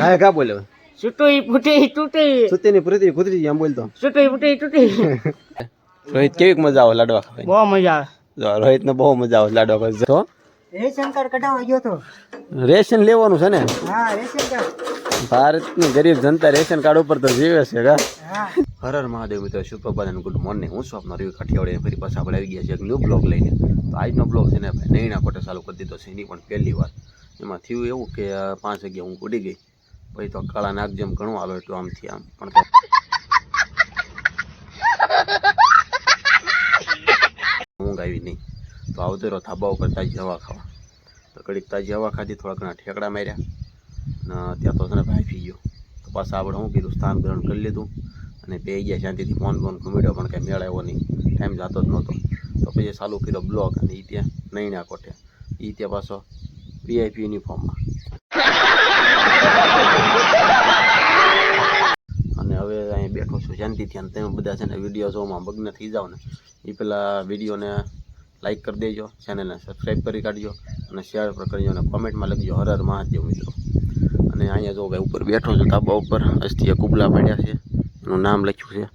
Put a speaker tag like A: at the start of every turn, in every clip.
A: હા કા બોલે?
B: સુટોઈ ફૂટી તૂટી
A: સુતી ની પૃથ્વી એમ બોલતો.
B: સુટોઈ ફૂટી તૂટી
A: રોહિત કેવી મજા આવે લાડવા ખાવાની?
B: બહુ મજા આવે.
A: રોહિત ને બહુ મજા આવે લાડવા ખાવા તો
B: રેશન કાર્ડ કઢાવવા ગયો તો.
A: રેશન લેવાનું છે ને?
B: હા રેશન કાર્ડ
A: ભારતની ગરીબ જનતા રેશન કાર્ડ ઉપર તો જીવે છે કા?
B: હા.
A: હર હર મહાદેવ મિત્રો સુપ્રભાત અને ગુડ મોર્નિંગ. હું સ્વપ્ન રવિ કાઠિયાવાડી ફરી પાછા આપણે આવી ગયા છે એક ન્યૂ બ્લોગ લઈને. તો આજનો બ્લોગ છે ને ભાઈ નૈના કોટે ચાલુ કરી દીધો છે એની પણ પહેલી વાર. એમાં થયું એવું કે પાંચ વાગ્યા હું ઉડી ગઈ. પછી તો કાળા નાગ જેમ ઘણું આવે એટલું આમથી આમ. પણ ઊંઘ આવી નહીં. તો આવતો રહ્યો થાબા ઉપર તાજી હવા ખાવા. તો ઘડીક તાજી હવા ખાધી થોડા ઘણા ઠેકડા માર્યા. ને ત્યાં તો તને ભાઈ પી ગયો. તો પાછા આપણે હું કીધું? સ્થાન ગ્રહણ કરી લીધું. અને બે ગયા શાંતિથી ફોન ફોન ઘૂમીડ્યો, પણ કંઈ મેળ આવ્યો નહીં. ટાઈમ જતો જ નહોતો. તો પછી ચાલુ કર્યો બ્લોગ અને એ ત્યાં નૈણા કોઠે. એ ત્યાં પાછો વીઆઈપી યુનિફોર્મમાં અને હવે અહીં છું શાંતિથી અને તમે બધા છે ને વીડિયો જોવામાં મગ્ન થઈ જાઓ ને એ પહેલાં વિડીયોને લાઈક કરી દેજો ચેનલને સબસ્ક્રાઈબ કરી કાઢજો અને શેર પર કરજો અને કોમેન્ટમાં લખજો, હર હર મહાદેવ મિત્રો. અને અહીંયા જો ભાઈ ઉપર બેઠો છું, ધાબા ઉપર અસ્થિએ કુબલા પડ્યા છે, એનું નામ લખ્યું છે.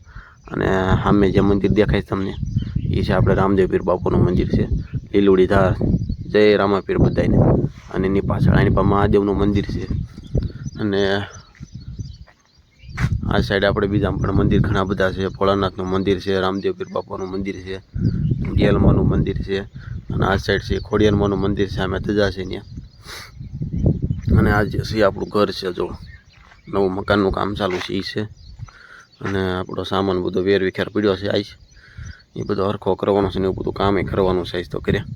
A: અને સામે જે મંદિર દેખાય તમને એ છે આપણે રામદેવ પીર બાપુનું મંદિર છે, લીલુડી ધાર. જય રામાપીર બધાને અને એની પાછળ એની પાસે મહાદેવનું મંદિર છે. અને આ સાઈડ આપણે બીજા પણ મંદિર ઘણા બધા છે. ભોળાનાથનું મંદિર છે રામદેવ પીર બાપાનું મંદિર છે ગેલમાનું મંદિર છે અને આ સાઈડ છે ખોડિયારમાનું મંદિર છે. અમે તજા છે ત્યાં. અને આ જે છે આપણું ઘર છે જો. નવું મકાનનું કામ ચાલુ છે એ છે. અને આપણો સામાન બધો વેર વિખેર પડ્યો છે આઈશ એ બધો હરખો કરવાનો છે ને એવું બધું કામે કરવાનું છે તો કર્યા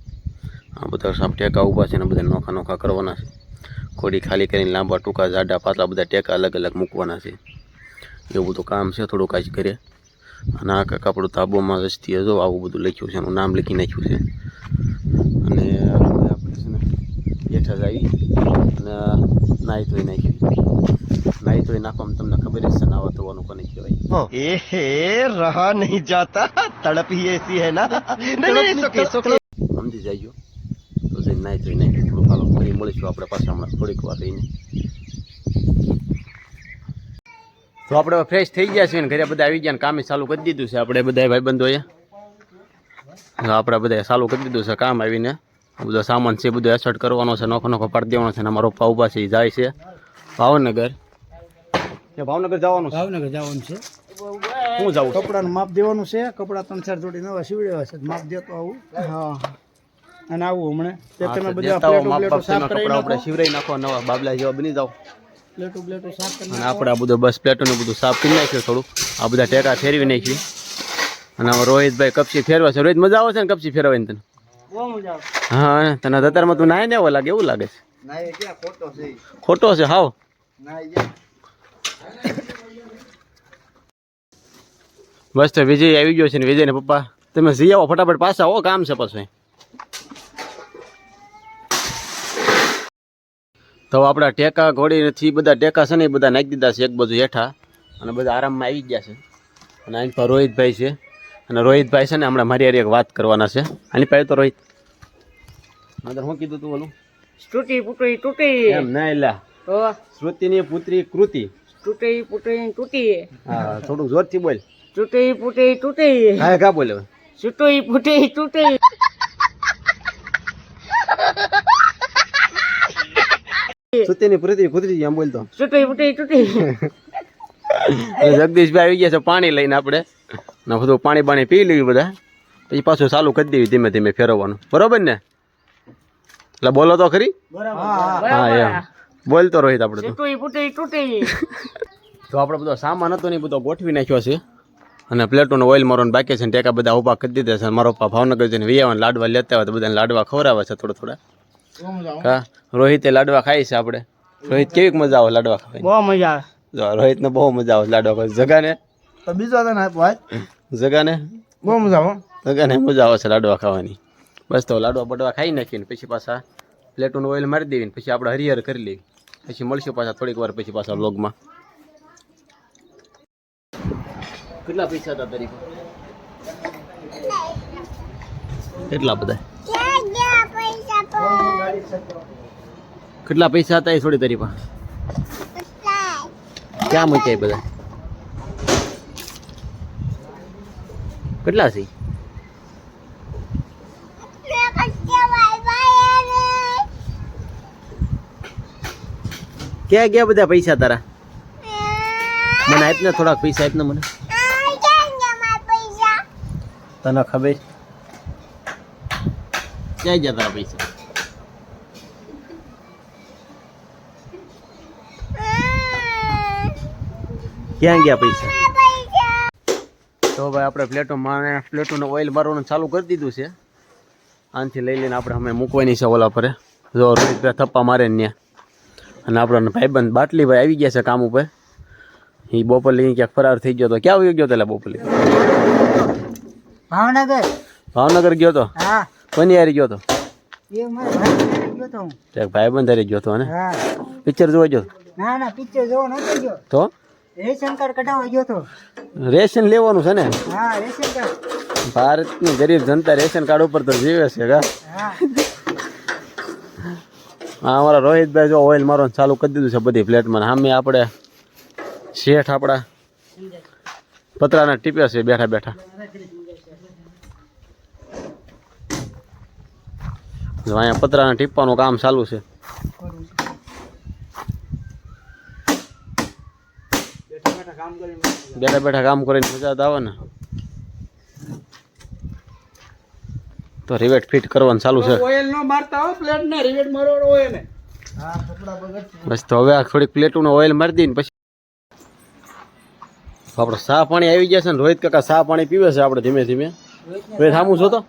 A: આ બધા સાપ ટેકા ઊભા છે ને બધા નોખા નોખા કરવાના છે. ખોડી ખાલી કરીને લાંબા ટૂંકા જાડા પાતળા બધા ટેકા અલગ અલગ મૂકવાના છે. એવું તો કામ છે થોડુંક આજ કરે અને આ કાકા તાબોમાં રસતી હતો આવું બધું લખ્યું છે એનું નામ લખી નાખ્યું છે. અને આપણે છે ને બેઠા જ આવી અને નાહી ધોઈ નાખ્યું નાહી ધોઈ નાખવામાં તમને ખબર છે નાવા ધોવાનું કોને કહેવાય.
C: એ હે રહા નહીં જાતા તડપી હી એસી હે ના
A: સમજી જાય તો જઈને નાહી ધોઈ નાખ્યું થોડું હાલો ફરી મળીશું આપણે પાછા હમણાં થોડીક વાર રહીને. તો આપણે ફ્રેશ થઈ ગયા છીએ ને ઘરે બધા આવી ગયા ને કામે ચાલુ કરી દીધું છે આપણે બધા ભાઈબંધોએ તો આપણે બધા ચાલુ કરી દીધું છે કામ આવીને. બધો સામાન છે બધો એસર્ટ કરવાનો છે નોખો નોખો પાડી દેવાનો છે ને અમારો પપ્પા ઊભા છે એ જાય છે. ભાવનગર. ભાવનગર જવાનું છે.
B: ભાવનગર જવાનું છે.
A: હું જાઉં
B: કપડાનું માપ દેવાનું છે. કપડા ત્રણ ચાર જોડી નવા સીવડેવા છે. માપ દેતો આવું. હા. અને આવું હમણાં. તે તમે બધા
A: આપણે
B: નાખો
A: શિવરાઈ નાખો નવા બાબલા જેવા બની જાઓ.
B: પ્લેટો પ્લેટો સાફ કરી
A: અને આપણે આ બધું બસ પ્લેટોને બધું સાફ કરી નાખ્યું થોડું. આ બધા ટેકા ફેરવી નાખી અને હવે રોહિતભાઈ કપસી ફેરવા છે રોહિત મજા આવે છે ને કપસી ફેરવાની તને?
B: બહુ મજા આવે.
A: હા તને અત્યારમાં તું નાય ને એવો લાગે એવું લાગે છે?
B: ના એ ક્યાં? ખોટો છે
A: ખોટો છે હાવ. બસ તો વિજય આવી ગયો છે ને વિજય ને પપ્પા. તમે જઈ આવો ફટાફટ પાછા આવો કામ છે પછી તો આપણા ટેકા ઘોડીથી બધા ટેકા છે ને એ બધા નાખી દીધા છે એક બાજુ હેઠા. અને બધા આરામમાં આવી ગયા છે. અને આની પર રોહિતભાઈ છે. અને રોહિતભાઈ છે ને હમણાં મારી હારી એક વાત કરવાના છે. આની પાસે તો રોહિત. માત્ર શું કીધું તું ઓલું
B: તૂટી પુત્રી તૂટી.
A: એમ ના એલા.
B: તો?
A: શ્રુતિની પુત્રી કૃતિ.
B: તૂટી પુત્રી તૂટી.
A: હા થોડુંક જોરથી બોલ.
B: તૂટી ફૂટી તૂટી.
A: હા કા બોલે?
B: સુટુઈ ફૂટી તૂટી.
A: શ્રુતિની પુત્રી કૃતિ એમ બોલતો.
B: સુટુઈ ફૂટી તૂટી
A: જગદીશભાઈ આવી ગયા છે પાણી લઈને આપણે. ને બધું પાણી પાણી પી લીધું બધા. પછી પાછું ચાલુ કરી દેવી ધીમે ધીમે ફેરવવાનું. બરોબર ને? એટલે બોલો તો ખરી? હા એમ. બોલતો રોહિત આપણે તો.
B: તૂટી
A: આપણે બધો સામાન હતો ને બધો ગોઠવી નાખ્યો છે. અને પ્લેટોનો ઓઇલ મારવાનું બાકી છે ને ટેકા બધા ઊભા કરી દીધા છે. મારો પપ્પા ભાવનગર જઈને વિયાવાને લાડવા લેતા હોય તો બધાને લાડવા ખવડાવે છે થોડા થોડા. હા રોહિતે લાડવા ખાઈ છે આપણે. રોહિત કેવી મજા આવે લાડવા ખાવાની?
B: બહુ મજા આવે.
A: જો રોહિતને બહુ મજા આવે લાડવા ખાવાની. જગાને?
B: તો બીજો તને ભાઈ.
A: જગાને?
B: બહુ મજા આવે
A: જગાને મજા આવે છે લાડવા ખાવાની. બસ તો લાડવા બડવા ખાઈ નાખીને પછી પાછા પ્લેટોનું ઓઇલ મારી દેવીને પછી આપણે હરિહર કરી લેવી પછી મળશું પાછા થોડીક વાર પછી પાછા વ્લોગમાં કેટલા પૈસા હતા તારી કેટલા બધા? કેટલા પૈસા હતા એ થોડી તારી પાસે? ક્યાં મૂક્યા બધા? કેટલા છે? ક્યાં ગયા બધા પૈસા તારા? મને આપ ને થોડાક પૈસા, આપ ને મને. તને ખબર? ક્યાં ગયા તારા પૈસા? ક્યાં ગયા પૈસા? તો ભાઈ આપણે પ્લેટો માને પ્લેટોનું ઓઇલ મારવાનું ચાલુ કરી દીધું છે. આનથી લઈ લઈને આપણે અમે મૂકવાની છે ઓલા પર. જો રોહિતભાઈ થપ્પા મારે ને ત્યાં. અને આપણો ભાઈબંધ બાટલી ભાઈ આવી ગયા છે કામ ઉપર. એ બોપલી ક્યાંક ફરાર થઈ ગયો તો ક્યાં આવી ગયો પેલા બોપલી
B: ભાવનગર.
A: ભાવનગર ગયો તો?
B: હા.
A: કોની હારી ગયો તો?
B: એ મારા ભાઈ ગયો તો હું.
A: એક ભાઈબંધ હારી ગયો તો ને? પિક્ચર જોવા ગયો?
B: ના ના પિક્ચર જોવા નતો ગયો.
A: તો?
B: રેશન કાર્ડ કઢાવવા ગયો તો.
A: રેશન લેવાનું છે ને?
B: હા રેશન કાર્ડ.
A: ભારતની ગરીબ જનતા રેશન કાર્ડ ઉપર તો જીવે છે કા?
B: હા.
A: અમારા રોહિતભાઈ જો ઓઇલ મારવાનું ચાલુ કરી દીધું છે બધી ફ્લેટમાં. સામે આપણે શેઠ આપણા પતરાના ટીપ્યા છે બેઠા બેઠા. જો અહીંયા પતરાના ટીપવાનું કામ ચાલુ છે
B: કરું છું બેઠા બેઠા કામ કરીને
A: બેઠા બેઠા કામ કરીને મજા આવે ને. તો રિવેટ ફિટ કરવાનું ચાલુ છે.
B: ઓઇલ નો મારતા હો પ્લેટ ને રિવેટ મારવાનો હોય ને હા કપડા બગડશે
A: બસ તો હવે આ થોડીક ને ઓઇલ મારી દઈને પછી. આપણે સા પાણી આવી ગયા છે ને રોહિત કાકા સા પાણી પીવે છે આપણે ધીમે ધીમે. રોહિત સામું છો તો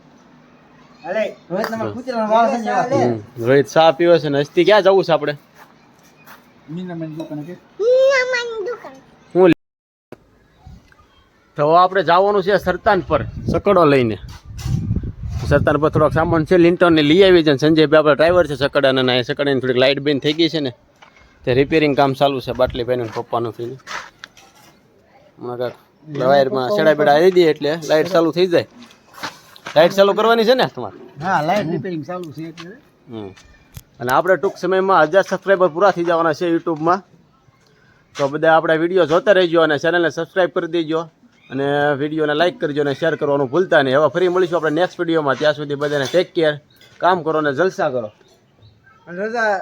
B: રોહિત તમારે કૂતરાનો વાળ છે ને
A: હમ. રોહિત સા પીવે છે ને હસ્તી ક્યાં જવું છે આપણે?
B: મીનાબેન દુકાને કે
A: હું લે- તો આપણે જવાનું છે સરતાન પર સકડો લઈને. સરતાન પર થોડોક સામાન છે લિંટન લઈ આવી છે સંજયભાઈ આપણે ડ્રાઈવર છે સકડાના એ સકડાની થોડીક લાઇટ બેન થઈ ગઈ છે ને. તે રિપેરિંગ કામ ચાલુ છે બાટલી ભાઈ પપ્પાનું થઈને. હમણાં વાયરમાં સેડા બેડા આવી દઈએ એટલે લાઇટ ચાલુ થઈ જાય. લાઇટ ચાલુ કરવાની છે ને તમારે?
B: હા લાઈટ રિપેરિંગ ચાલુ છે એટલે.
A: હમ. અને આપણે ટૂંક સમયમાં હજાર સબસ્ક્રાઈબર પૂરા થઈ જવાના છે યુટ્યુબમાં તો બધા આપણા વીડિયો જોતા રહેજો અને ચેનલને સબસ્ક્રાઈબ કરી દેજો. અને વિડીયોને લાઇક કરજો અને શેર કરવાનું ભૂલતા નહીં. હવે ફરી મળીશું આપણે નેક્સ્ટ વિડીયોમાં. ત્યાં સુધી બધાને ટેક કેર કામ કરો અને જલસા કરો.
B: રજા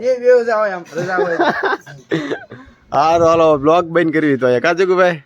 B: એ હોય
A: હારો હાલો બ્લોગ બંધ કરવી તો કાજુ ભાઈ